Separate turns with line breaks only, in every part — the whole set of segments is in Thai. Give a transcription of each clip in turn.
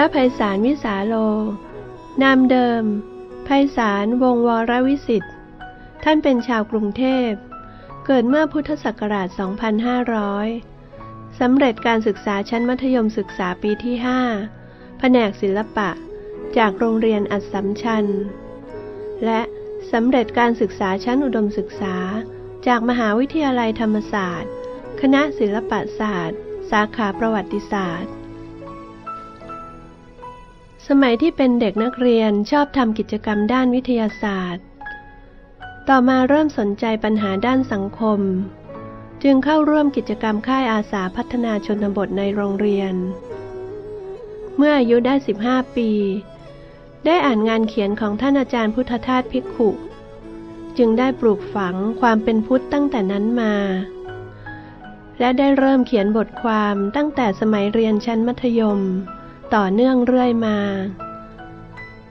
พระไพศาลวิสาโล นามเดิมไพศาลวงวรวิสิทธิ์ ท่านเป็นชาวกรุงเทพ เกิดเมื่อพุทธศักราช 2500 สำเร็จการศึกษาชั้นมัธยมศึกษาปีที่ 5 แผนกศิลปะ จากโรงเรียนอัสสัมชัญ และสำเร็จการศึกษาชั้นอุดมศึกษา จากมหาวิทยาลัยธรรมศาสตร์ คณะศิลปศาสตร์ สาขาประวัติศาสตร์ สมัยที่เป็นเด็กนักเรียนชอบทำกิจกรรมด้านวิทยาศาสตร์ ต่อมาเริ่มสนใจปัญหาด้านสังคม จึงเข้าร่วมกิจกรรมค่ายอาสาพัฒนาชนบทในโรงเรียน เมื่ออายุได้ 15 ปี ได้อ่านงานเขียนของท่านอาจารย์พุทธทาสภิกขุ จึงได้ปลูกฝังความเป็นพุทธตั้งแต่นั้นมา และได้เริ่มเขียนบทความตั้งแต่สมัยเรียนชั้นมัธยม ต่อเนื่องเรื่อยมา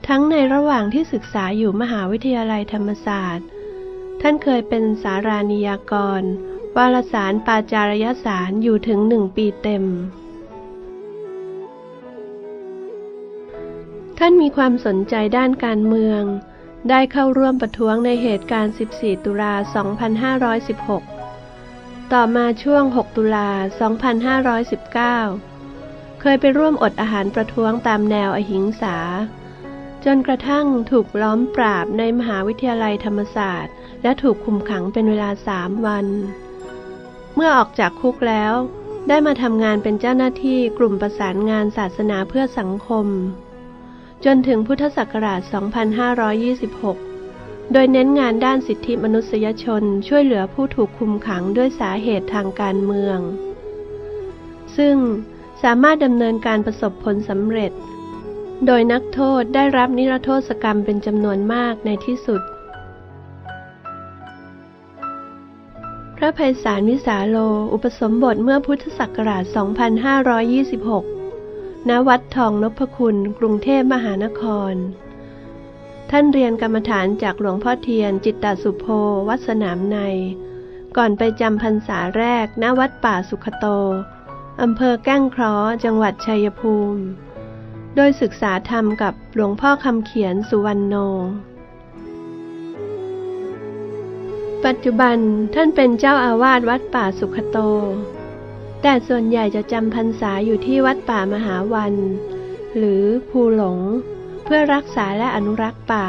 ทั้งในระหว่างที่ศึกษาอยู่มหาวิทยาลัยธรรมศาสตร์ ท่านเคยเป็นสารานิยากร วารสารปาจารยสารอยู่ถึงหนึ่งปีเต็ม ท่านมีความสนใจด้านการเมือง ได้เข้าร่วมประท้วงในเหตุการณ์ 14 ตุลา 2516 ต่อมาช่วง 6 ตุลา 2519 เคยไปร่วมอดอาหารประท้วงตามแนวอหิงสา จนกระทั่งถูกล้อมปราบในมหาวิทยาลัยธรรมศาสตร์ และถูกคุมขังเป็นเวลาสามวัน เมื่อออกจากคุกแล้ว ได้มาทำงานเป็นเจ้าหน้าที่กลุ่มประสานงานศาสนาเพื่อสังคม จนถึงพุทธศักราช 2526โดยเน้นงานด้านสิทธิมนุษยชนช่วยเหลือผู้ถูกคุมขังด้วยสาเหตุทางการเมือง ซึ่ง สามารถดำเนินการประสบผลสำเร็จ โดยนักโทษได้รับนิรโทษกรรมเป็นจำนวนมากในที่สุด พระไพศาลวิสาโล อุปสมบทเมื่อพุทธศักราช 2526 ณ วัดทองนพคุณ กรุงเทพมหานคร ท่านเรียนกรรมฐานจากหลวงพ่อเทียน จิตตสุโภวัดสนามใน ก่อนไปจำพรรษาแรกณวัดป่าสุขโต อำเภอแก้งเคราะห์จังหวัดชัยภูมิ โดยศึกษาธรรมกับหลวงพ่อคำเขียนสุวรรณโน ปัจจุบันท่านเป็นเจ้าอาวาสวัดป่าสุขโต แต่ส่วนใหญ่จะจำพรรษาอยู่ที่วัดป่ามหาวัน หรือภูหลง เพื่อรักษาและอนุรักษ์ป่า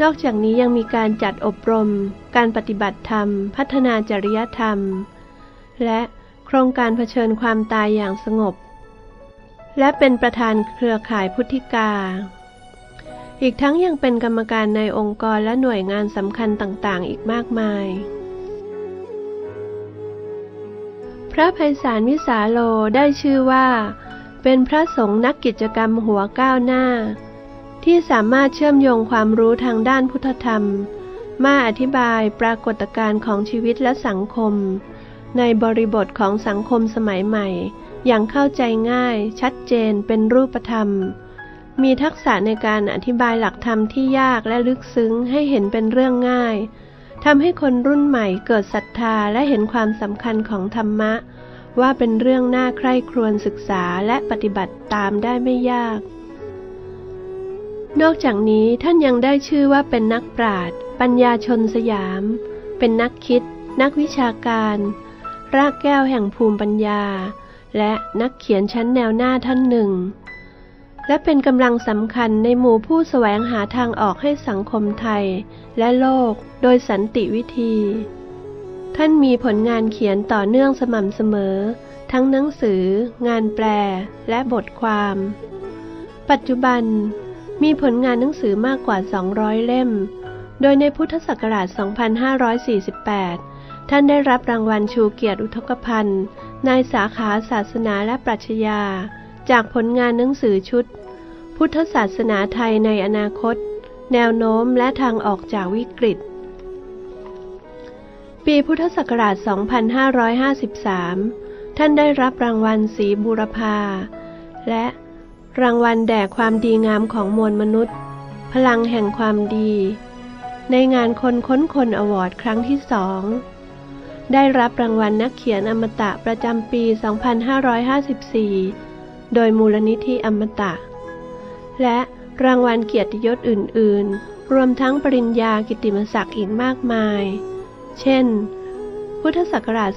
นอกจากนี้ยังมีการจัดอบรม การปฏิบัติธรรม พัฒนาจริยธรรมและ ครงการเผชิญความตายอย่างสงบ และเป็นประธานเครือข่ายพุทธิกา อีกทั้งยังเป็นกรรมการในองค์กรและหน่วยงานสำคัญต่างๆ อีกมากมาย พระไพศาลวิสาโลได้ชื่อว่า เป็นพระสงฆ์นักกิจกรรมหัวก้าวหน้า ที่สามารถเชื่อมโยงความรู้ทางด้านพุทธธรรม มาอธิบายปรากฏการณ์ของชีวิตและสังคม ในบริบทของสังคมสมัยใหม่ อย่างเข้าใจง่าย ชัดเจนเป็นรูปธรรม มีทักษะในการอธิบายหลักธรรมที่ยากและลึกซึ้งให้เห็นเป็นเรื่องง่ายทำให้คนรุ่นใหม่เกิดศรัทธาและเห็นความสำคัญของธรรมะ ว่าเป็นเรื่องน่าใคร่ครวญศึกษาและปฏิบัติตามได้ไม่ยาก นอกจากนี้ท่านยังได้ชื่อว่าเป็นนักปราชญ์ปัญญาชนสยาม เป็นนักคิด นักวิชาการ รากแก้วแห่งภูมิปัญญา และนักเขียนชั้นแนวหน้าท่านหนึ่ง และเป็นกำลังสำคัญในหมู่ผู้แสวงหาทางออกให้สังคมไทย และโลกโดยสันติวิธี ท่านมีผลงานเขียนต่อเนื่องสม่ำเสมอ ทั้งหนังสือ งานแปล และบทความ ปัจจุบันมีผลงานหนังสือมากกว่า 200 เล่ม โดยในพุทธศักราช 2548 ท่านได้รับรางวัลชูเกียรติอุทกภัณฑ์ในสาขาศาสนาและปรัชญา จากผลงานหนังสือชุด พุทธศาสนาไทยในอนาคต แนวโน้มและทางออกจากวิกฤต ปีพุทธศักราช 2553 ท่านได้รับรางวัลศรีบูรพา และรางวัลแด่ความดีงามของมวลมนุษย์ พลังแห่งความดี ในงานคนค้นคนอวอร์ดครั้งที่สอง ได้รับรางวัลนักเขียนอมตะประจำปี 2554 โดยมูลนิธิอมตะ และรางวัลเกียรติยศอื่น ๆ รวมทั้งปริญญากิตติมศักดิ์อีกมากมาย เช่น พุทธศักราช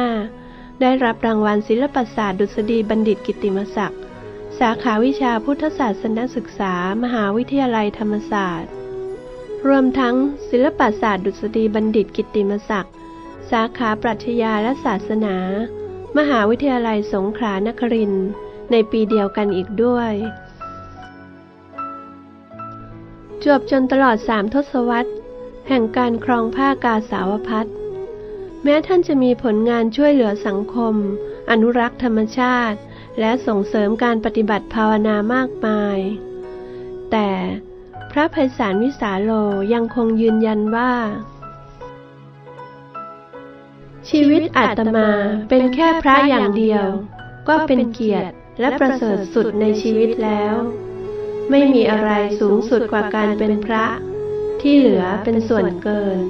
2555 ได้รับรางวัลศิลปศาสตร์ดุษฎีบัณฑิตกิตติมศักดิ์ สาขาวิชาพุทธศาสนศึกษา มหาวิทยาลัยธรรมศาสตร์ รวมทั้งศิลปศาสตร์ดุษฎีบัณฑิตกิติมศักดิ์ สาขาปรัชญาและศาสนา มหาวิทยาลัยสงขลานครินทร์ในปีเดียวกันอีกด้วย จวบจนตลอดสามทศวรรษ แห่งการครองผ้ากาสาวพัดแม้ท่านจะมีผลงานช่วยเหลือสังคม อนุรักษ์ธรรมชาติ และส่งเสริมการปฏิบัติภาวนามากมาย แต่ ระไพศาลวิสาโลยังคงยืนยันว่า ชีวิตอาตมาเป็นแค่พระอย่างเดียว ก็เป็นเกียรติและประเสริฐสุดในชีวิตแล้ว ไม่มีอะไรสูงสุดกว่าการเป็นพระ ที่เหลือเป็นส่วนเกิน